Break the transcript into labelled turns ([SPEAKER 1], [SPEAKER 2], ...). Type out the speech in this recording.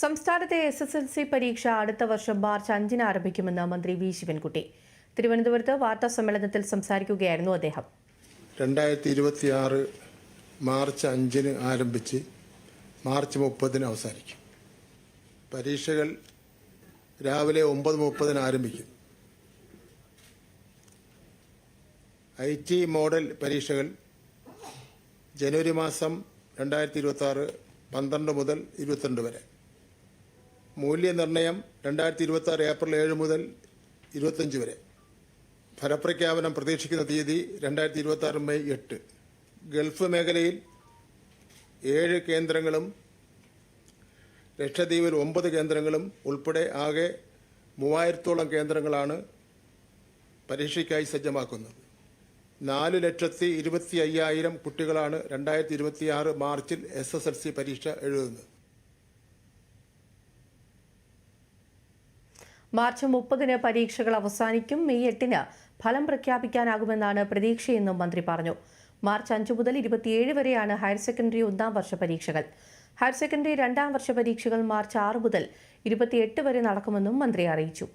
[SPEAKER 1] സംസ്ഥാനത്തെ S S L C പരീക്ഷ അടുത്ത വർഷം മാർച്ച് അഞ്ചിന് ആരംഭിക്കുമെന്ന് മന്ത്രി വി ശിവൻകുട്ടി തിരുവനന്തപുരത്ത് വാർത്താ സമ്മേളനത്തിൽ സംസാരിക്കുകയായിരുന്നു അദ്ദേഹം
[SPEAKER 2] രണ്ടായിരത്തി ആറ് മാർച്ച് അഞ്ചിന് ആരംഭിച്ച് മാർച്ച് മുപ്പതിന് അവസാനിക്കും പരീക്ഷകൾ രാവിലെ ഒമ്പത് മുപ്പതിന് ആരംഭിക്കും ഐ ടി മോഡൽ പരീക്ഷകൾ ജനുവരി മാസം രണ്ടായിരത്തി ഇരുപത്തി ആറ് പന്ത്രണ്ട് മുതൽ ഇരുപത്തിരണ്ട് വരെ മൂല്യനിർണ്ണയം രണ്ടായിരത്തി ഇരുപത്തി ആറ് ഏപ്രിൽ ഏഴ് മുതൽ ഇരുപത്തഞ്ച് വരെ ഫലപ്രഖ്യാപനം പ്രതീക്ഷിക്കുന്ന തീയതി രണ്ടായിരത്തി ഇരുപത്തി ആറ് മെയ് എട്ട് ഗൾഫ് മേഖലയിൽ ഏഴ് കേന്ദ്രങ്ങളും ലക്ഷദ്വീപിൽ ഒമ്പത് കേന്ദ്രങ്ങളും ഉൾപ്പെടെ ആകെ മൂവായിരത്തോളം കേന്ദ്രങ്ങളാണ് പരീക്ഷയ്ക്കായി സജ്ജമാക്കുന്നത് നാല് ലക്ഷത്തി ഇരുപത്തി അയ്യായിരം കുട്ടികളാണ് രണ്ടായിരത്തി ഇരുപത്തി ആറ് മാർച്ചിൽ എസ് എസ് എൽ സി പരീക്ഷ എഴുതുന്നത്
[SPEAKER 1] മാർച്ച് മുപ്പതിന് പരീക്ഷകൾ അവസാനിക്കും മെയ് എട്ടിന് ഫലം പ്രഖ്യാപിക്കാനാകുമെന്നാണ് പ്രതീക്ഷയെന്നും മന്ത്രി പറഞ്ഞു മാർച്ച് അഞ്ച് മുതൽ ഇരുപത്തിയേഴ് വരെയാണ് ഹയർ സെക്കൻഡറി ഒന്നാം വർഷ പരീക്ഷകൾ ഹയർ സെക്കൻഡറി രണ്ടാം വർഷ പരീക്ഷകൾ മാർച്ച് ആറ് മുതൽ ഇരുപത്തിയെട്ട് വരെ നടക്കുമെന്നും മന്ത്രി അറിയിച്ചു